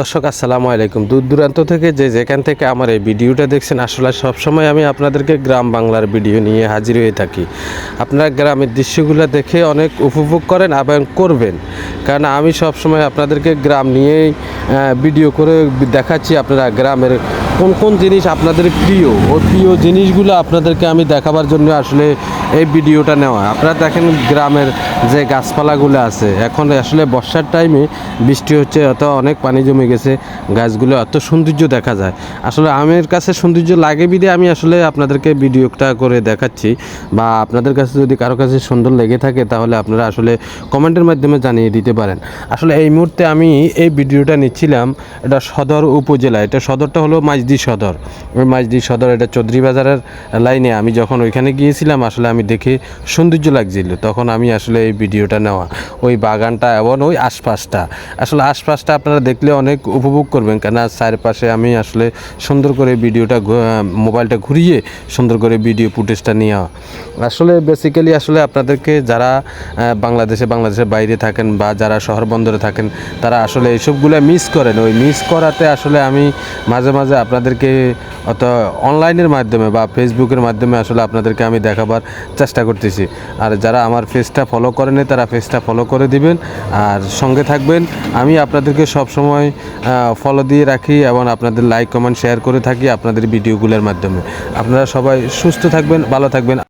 দর্শক, আসসালামু আলাইকুম। দূর দূরান্ত থেকে যে যেখান থেকে আমার এই ভিডিওটা দেখছেন, আসলে সবসময় আমি আপনাদেরকে গ্রাম বাংলার ভিডিও নিয়ে হাজির হয়ে থাকি। আপনারা গ্রামের দৃশ্যগুলো দেখে অনেক উপভোগ করেন এবং করবেন। কারণ আমি সবসময় আপনাদেরকে গ্রাম নিয়েই ভিডিও করে দেখাচ্ছি। আপনারা গ্রামের কোন কোন জিনিস আপনাদের প্রিয়? ও প্রিয় জিনিসগুলো আপনাদেরকে আমি দেখাবার জন্য আসলে এই ভিডিওটা নেওয়া। আপনারা দেখেন গ্রামের যে গাছপালাগুলো আছে, এখন আসলে বর্ষার টাইমে বৃষ্টি হচ্ছে, অত অনেক পানি জমে গেছে, গাছগুলো এত সৌন্দর্য দেখা যায়। আসলে আমের কাছে সৌন্দর্য লাগে বিদে আমি আসলে আপনাদেরকে ভিডিওটা করে দেখাচ্ছি। বা আপনাদের কাছে যদি কারও কাছে সুন্দর লেগে থাকে, তাহলে আপনারা আসলে কমেন্টের মাধ্যমে জানিয়ে দিতে পারেন। আসলে এই মুহূর্তে আমি এই ভিডিওটা নিচ্ছিলাম, এটা সদর উপজেলা, এটা সদরটা হলো মাইজদি সদর। ওই মাইজদি সদর এটা চৌধুরী বাজারের লাইনে। আমি যখন ওইখানে গিয়েছিলাম, আসলে আমি দেখে সৌন্দর্য লাগছিল। তখন আমি আসলে এই ভিডিওটা নেওয়া, ওই বাগানটা এবং ওই আশপাশটা। আসলে আশপাশটা আপনারা দেখলে অনেক উপভোগ করবেন। কেন চারপাশে আমি আসলে সুন্দর করে ভিডিওটা মোবাইলটা ঘুরিয়ে সুন্দর করে ভিডিও ফুটেজটা নেওয়া আসলে বেসিক্যালি আসলে আপনাদেরকে যারা বাংলাদেশে, বাংলাদেশের বাইরে থাকেন বা যারা শহর বন্দরে থাকেন, তারা আসলে এইসবগুলো মিস করেন। ওই মিস করাতে আসলে আমি মাঝে মাঝে আপনাদেরকে অত অনলাইনের মাধ্যমে বা ফেসবুকের মাধ্যমে আসলে আপনাদেরকে আমি দেখাবার চেষ্টা করতেছি। আর যারা আমার ফেসটা ফলো করেনি, তারা ফেসটা ফলো করে দিবেন। আর সঙ্গে থাকবেন। আমি আপনাদেরকে সবসময় ফলো দিয়ে রাখি এবং আপনাদের লাইক কমেন্ট শেয়ার করে থাকি আপনাদের ভিডিওগুলোর মাধ্যমে। আপনারা সবাই সুস্থ থাকবেন, ভালো থাকবেন।